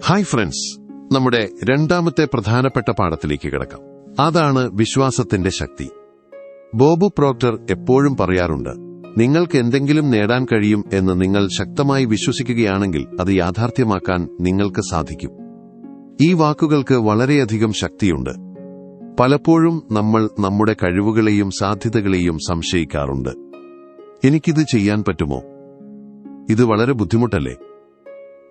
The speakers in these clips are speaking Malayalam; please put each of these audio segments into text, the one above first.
ഹായ് ഫ്രണ്ട്സ് നമ്മുടെ രണ്ടാമത്തെ പ്രധാനപ്പെട്ട പാഠത്തിലേക്ക് കിടക്കാം. അതാണ് വിശ്വാസത്തിന്റെ ശക്തി. ബോബു പ്രോക്ടർ എപ്പോഴും പറയാറുണ്ട് നിങ്ങൾക്ക് എന്തെങ്കിലും നേടാൻ കഴിയും എന്ന് നിങ്ങൾ ശക്തമായി വിശ്വസിക്കുകയാണെങ്കിൽ അത് യാഥാർത്ഥ്യമാക്കാൻ നിങ്ങൾക്ക് സാധിക്കും. ഈ വാക്കുകൾക്ക് വളരെയധികം ശക്തിയുണ്ട്. പലപ്പോഴും നമ്മൾ നമ്മുടെ കഴിവുകളെയും സാധ്യതകളെയും സംശയിക്കാറുണ്ട്. എനിക്കിത് ചെയ്യാൻ പറ്റുമോ? ഇത് വളരെ ബുദ്ധിമുട്ടല്ലേ?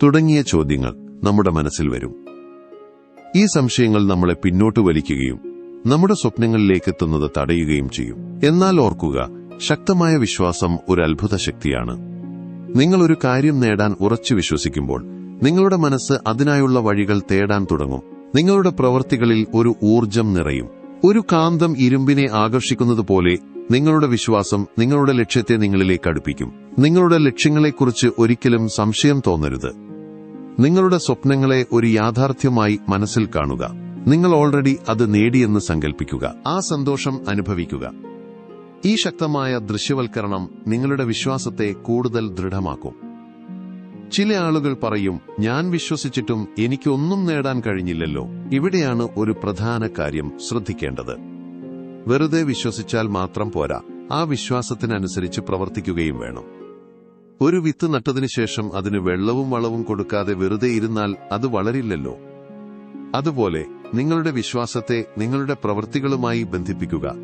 തുടങ്ങിയ ചോദ്യങ്ങൾ. നമ്മുടെ മനസ്സിൽ വരും. ഈ സംശയങ്ങൾ നമ്മളെ പിന്നോട്ട് വലിക്കുകയും നമ്മുടെ സ്വപ്നങ്ങളിലേക്ക് എത്തുന്നത് തടയുകയും ചെയ്യും. എന്നാൽ ഓർക്കുക ശക്തമായ വിശ്വാസം ഒരു അത്ഭുത ശക്തിയാണ്. നിങ്ങൾ ഒരു കാര്യം നേടാൻ ഉറച്ചു വിശ്വസിക്കുമ്പോൾ നിങ്ങളുടെ മനസ്സ് അതിനായുള്ള വഴികൾ തേടാൻ തുടങ്ങും. നിങ്ങളുടെ പ്രവർത്തികളിൽ ഒരു ഊർജം നിറയും. ഒരു കാന്തം ഇരുമ്പിനെ ആകർഷിക്കുന്നത് പോലെ നിങ്ങളുടെ വിശ്വാസം നിങ്ങളുടെ ലക്ഷ്യത്തെ നിങ്ങളിലേക്ക് അടുപ്പിക്കും. നിങ്ങളുടെ ലക്ഷ്യങ്ങളെക്കുറിച്ച് ഒരിക്കലും സംശയം തോന്നരുത്. നിങ്ങളുടെ സ്വപ്നങ്ങളെ ഒരു യാഥാർത്ഥ്യമായി മനസ്സിൽ കാണുക. നിങ്ങൾ ഓൾറെഡി അത് നേടിയെന്ന് സങ്കല്പിക്കുക ആ സന്തോഷം അനുഭവിക്കുക. ഈ ശക്തമായ ദൃശ്യവൽക്കരണം നിങ്ങളുടെ വിശ്വാസത്തെ കൂടുതൽ ദൃഢമാക്കും. ചില ആളുകൾ പറയും ഞാൻ വിശ്വസിച്ചിട്ടും എനിക്കൊന്നും നേടാൻ കഴിഞ്ഞില്ലല്ലോ. ഇവിടെയാണ് ഒരു പ്രധാന കാര്യം ശ്രദ്ധിക്കേണ്ടത്. വെറുതെ വിശ്വസിച്ചാൽ മാത്രം പോരാ. ആ വിശ്വാസത്തിനനുസരിച്ച് പ്രവർത്തിക്കുകയും വേണം. ഒരു വിത്ത് നട്ടതിനു ശേഷം അതിന് വെള്ളവും വളവും കൊടുക്കാതെ വെറുതെ ഇരുന്നാൽ അത് വളരില്ലല്ലോ. അതുപോലെ നിങ്ങളുടെ വിശ്വാസത്തെ നിങ്ങളുടെ പ്രവൃത്തികളുമായി ബന്ധിപ്പിക്കുക.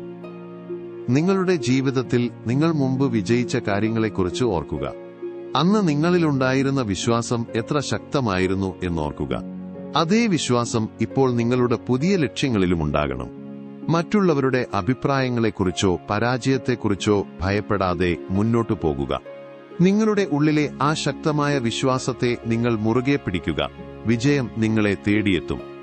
നിങ്ങളുടെ ജീവിതത്തിൽ നിങ്ങൾ മുമ്പ് വിജയിച്ച കാര്യങ്ങളെക്കുറിച്ച് ഓർക്കുക. അന്ന് നിങ്ങളിലുണ്ടായിരുന്ന വിശ്വാസം എത്ര ശക്തമായിരുന്നു എന്നോർക്കുക. അതേ വിശ്വാസം ഇപ്പോൾ നിങ്ങളുടെ പുതിയ ലക്ഷ്യങ്ങളിലും ഉണ്ടാകണം. മറ്റുള്ളവരുടെ അഭിപ്രായങ്ങളെക്കുറിച്ചോ പരാജയത്തെക്കുറിച്ചോ ഭയപ്പെടാതെ മുന്നോട്ടു പോകുക. നിങ്ങളുടെ ഉള്ളിലെ ആ ശക്തമായ വിശ്വാസത്തെ നിങ്ങൾ മുറുകെ പിടിക്കുക. വിജയം നിങ്ങളെ തേടിയെത്തും.